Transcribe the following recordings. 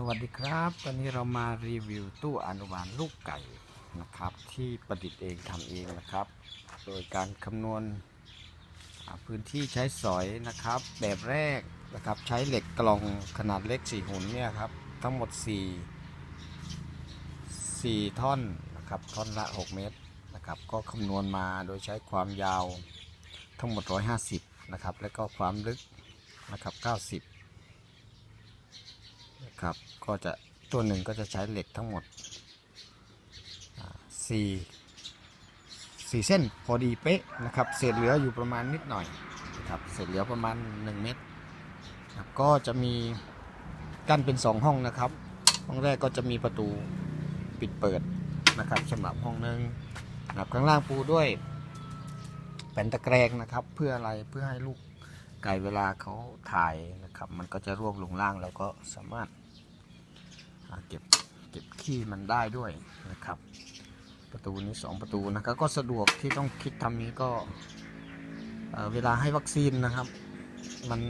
สวัสดีครับ ตอนนี้เรามารีวิวตู้อนุบาลลูกไก่นะครับ ที่ประดิษฐ์เองทำเองนะครับ โดยการคำนวณพื้นที่ใช้สอยนะครับ แบบแรกนะครับใช้เหล็กกล่องขนาดเล็ก4หุ่นเนี่ยครับ ทั้งหมด 4 4 ท่อนนะครับท่อนละ 6 เมตรนะครับก็คำนวณมาโดยใช้ความยาวทั้งหมด 150นะครับแล้วก็ความลึกนะครับ90 ครับ ก็จะตัวหนึ่งก็จะใช้เหล็กทั้งหมดสี่สี่เส้นพอดีเป๊ะนะครับ เศษเหลืออยู่ประมาณนิดหน่อยครับเศษเหลือประมาณ 1 เมตรครับก็จะมีกั้นเป็น 2 ห้องนะครับ ห้องแรกก็จะมีประตูปิดเปิดนะครับสำหรับห้องหนึงครับข้างล่างปูด้วยแผ่นตะแกรงนะครับ เพื่ออะไรเพื่อให้ลูกไก่เวลาเขาถ่ายนะครับ มันก็จะร่วงลงล่างแล้วก็สามารถ เก็บเก็บขี้มันได้ด้วยนะครับ ประตูนี้ 2 ประตูนะครับก็สะดวกที่ต้องคิดทำนี้ก็เอ่อเวลาให้วัคซีนนะครับ มัน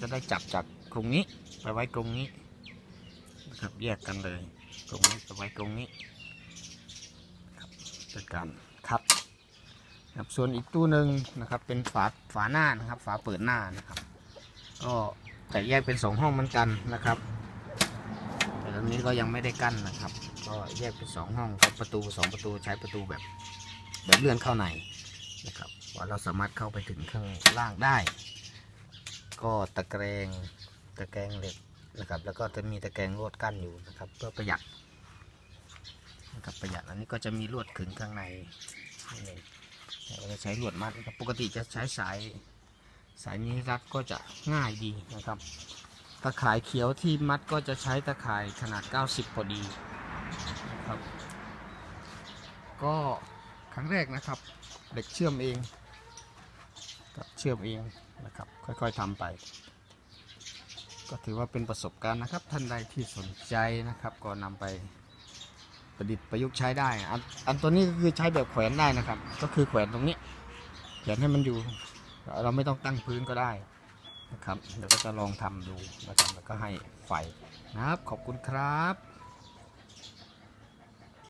จะได้จับจากกรงนี้ไปไว้กรงนี้นะครับแยกกันเลยกรงนี้ไปไว้กรงนี้ครับเป็นการคัดนครับส่วนอีกตู้หนึ่งนะครับเป็นฝาฝาหน้านะครับ ฝาเปิดหน้านะครับ ก็แต่แยกเป็นสองห้องเหมือนกันนะครับ แต่ตรงนี้ก็ยังไม่ได้กั้นนะครับ ก็แยกเป็นสองห้องครับประตูสองประตูใช้ประตูแบบแบบเลื่อนเข้าในนะครับว่าเราสามารถเข้าไปถึงข้างล่างได้ ก็ตะแกรงตะแกรงเหล็กนะครับ แล้วก็จะมีตะแกรงลวดกั้นอยู่นะครับ เพื่อประหยัดนะครับประหยัดอันนี้ก็จะมีลวดขึงข้างในนี่เองเราจะใช้ลวดมัดนะครับปกติจะใช้สายสายนี้รัดก็จะง่ายดีนะครับ ตะข่ายเขียวที่มัดก็จะใช้ตะข่ายขนาด 90 พอดีครับ ก็ครั้งแรกนะครับเด็กเชื่อมเองกับเชื่อมเองนะครับ ค่อยๆทำไป ก็ถือว่าเป็นประสบการณ์นะครับ ท่านใดที่สนใจนะครับ ก็นำไปประดิษฐ์ประยุกต์ใช้ได้อันอันตัวนี้ก็คือใช้แบบแขวนได้นะครับ ก็คือแขวนตรงนี้แขวนให้มันอยู่ เราไม่ต้องตั้งพื้นก็ได้ นะครับเดี๋ยวก็จะลองทำดูนะครับแล้วก็ให้ไฟนะครับ ขอบคุณครับ